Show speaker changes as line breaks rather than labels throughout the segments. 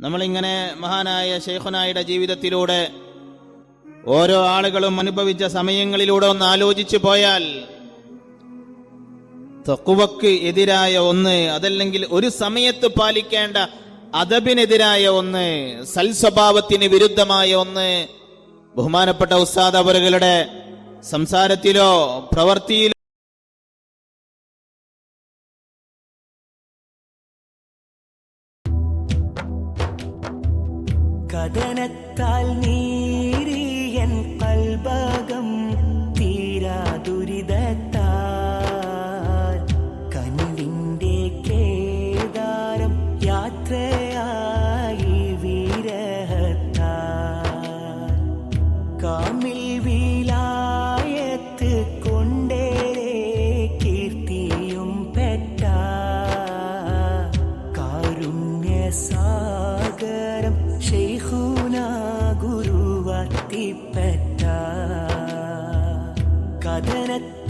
നമ്മളിങ്ങനെ മഹാനായ ഷെയ്ഖുനായുടെ ജീവിതത്തിലൂടെ ഓരോ ആളുകളും അനുഭവിച്ച സമയങ്ങളിലൂടെ ഒന്ന് ആലോചിച്ചു പോയാൽ തക്കുവക്ക് എതിരായ ഒന്ന് അതല്ലെങ്കിൽ ഒരു സമയത്ത് പാലിക്കേണ്ട അതബിനെതിരായ ഒന്ന് സൽസ്വഭാവത്തിന് വിരുദ്ധമായ ഒന്ന് ബഹുമാനപ്പെട്ട ഉസ്താദ് അവരുകളുടെ സംസാരത്തിലോ പ്രവൃത്തിയിലോ
കഥനത്താൽ നീരിയൻ കൽഭാഗം തീരാ ദുരിതത്താൽ.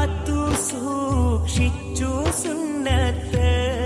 കാത്തു സൂക്ഷിച്ചു സുന്നത്ത്.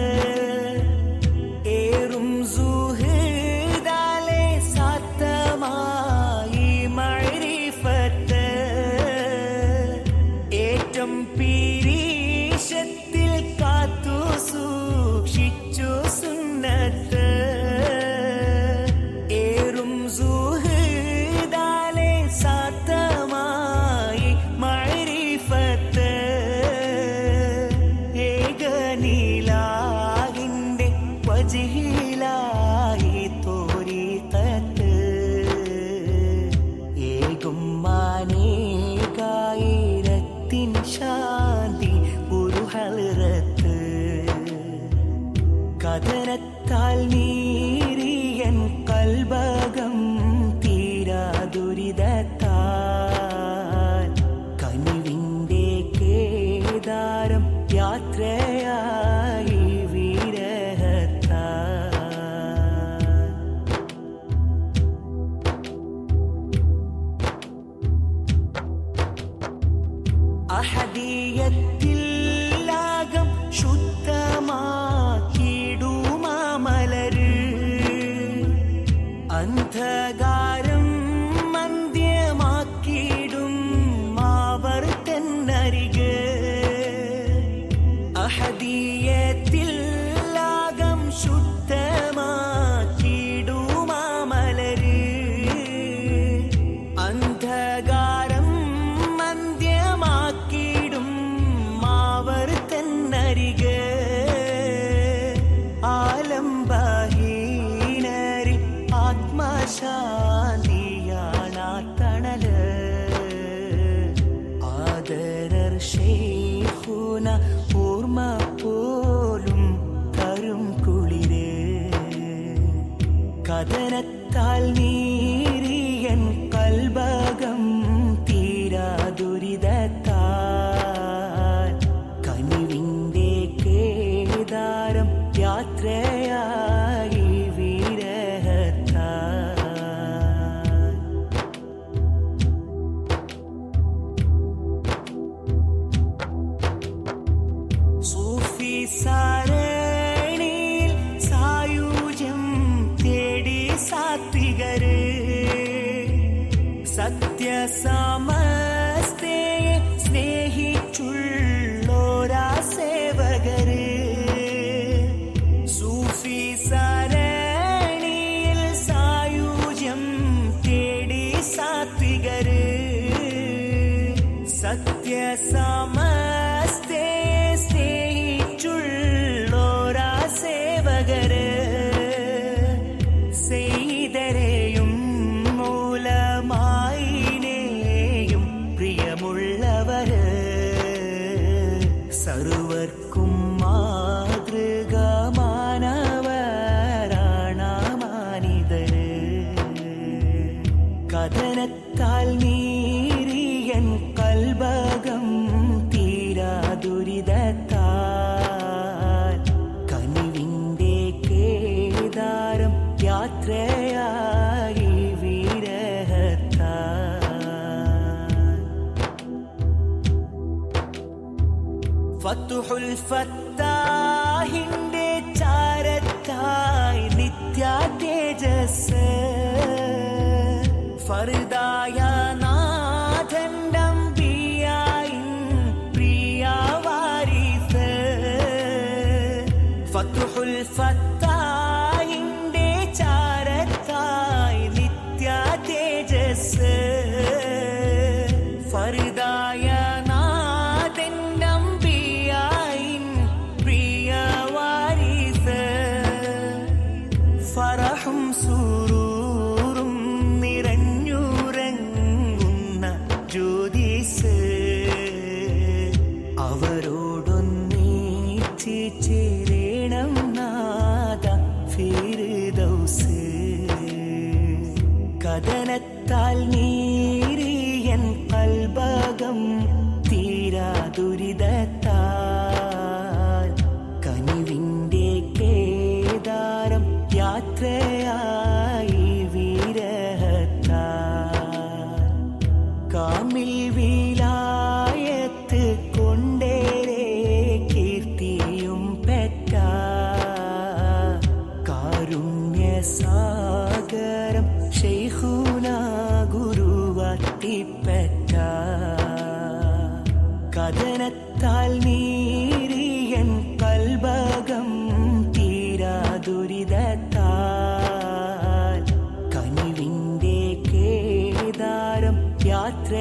കഥനത്താൽ നീരിയൻ കൽഭകം തീരാ ദുരിതത്താൽ. കനിവിന്റെ കേദാരം യാത്രയായി വീരഹത്താൽ. സൂഫി സാരണിയിൽ Some. சருவர்க்கும் ഫത്തുഹുൽ ഫത്താഹിന്റെ ചാരത്തായി നിത്യ തേജസ് ഫറുദായ ഫത്തുഹുൽ ഫത്താഹിന്റെ ചാരത്തായി നിത്യ തേജസ് ഫറുദായ കഥനത്താൽ നീരിയൻ കൽബകം തീരാ ദുരിതത്താൽ. കനിവിന്റെ കേദാരം യാത്ര